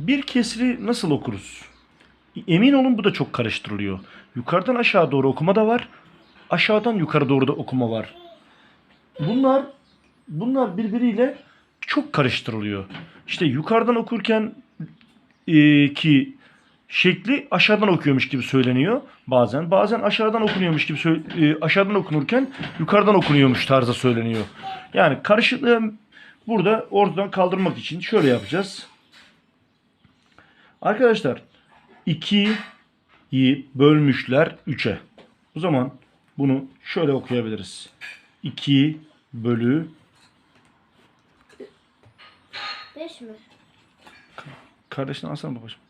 Bir kesri nasıl okuruz? Emin olun bu da çok karıştırılıyor. Yukarıdan aşağı doğru okuma da var. Aşağıdan yukarı doğru da okuma var. Bunlar bunlar birbiriyle çok karıştırılıyor. İşte yukarıdan okurken e, ki şekli aşağıdan okuyormuş gibi söyleniyor bazen. Bazen aşağıdan okunuyormuş gibi e, aşağıdan okunurken yukarıdan okunuyormuş tarzda söyleniyor. Yani karışıklığı burada ortadan kaldırmak için şöyle yapacağız. Arkadaşlar 2'yi bölmüşler 3'e. O zaman bunu şöyle okuyabiliriz. 2 bölü 5 mi? Kardeşini alsana babacığım.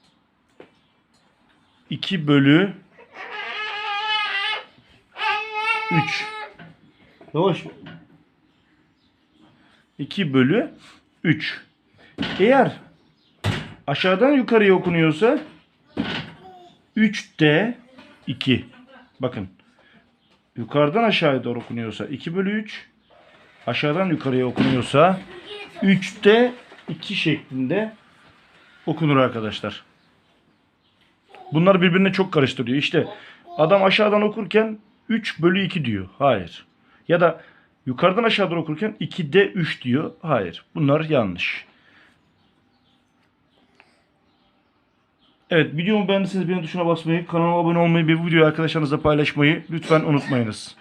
2 bölü 3. Yavaş. 2 bölü 3. Eğer aşağıdan yukarıya okunuyorsa 3D 2. Bakın. Yukarıdan aşağıya doğru okunuyorsa 2 bölü 3. Aşağıdan yukarıya okunuyorsa 3'te 2 şeklinde okunur arkadaşlar. Bunlar birbirine çok karıştırıyor. İşte adam aşağıdan okurken 3 bölü 2 diyor. Hayır. Ya da yukarıdan aşağıdan okurken 2'de 3 diyor. Hayır. Bunlar yanlış. Evet videomu beğendiyseniz beğen tuşuna basmayı, kanalıma abone olmayı ve videoyu arkadaşlarınızla paylaşmayı lütfen unutmayınız.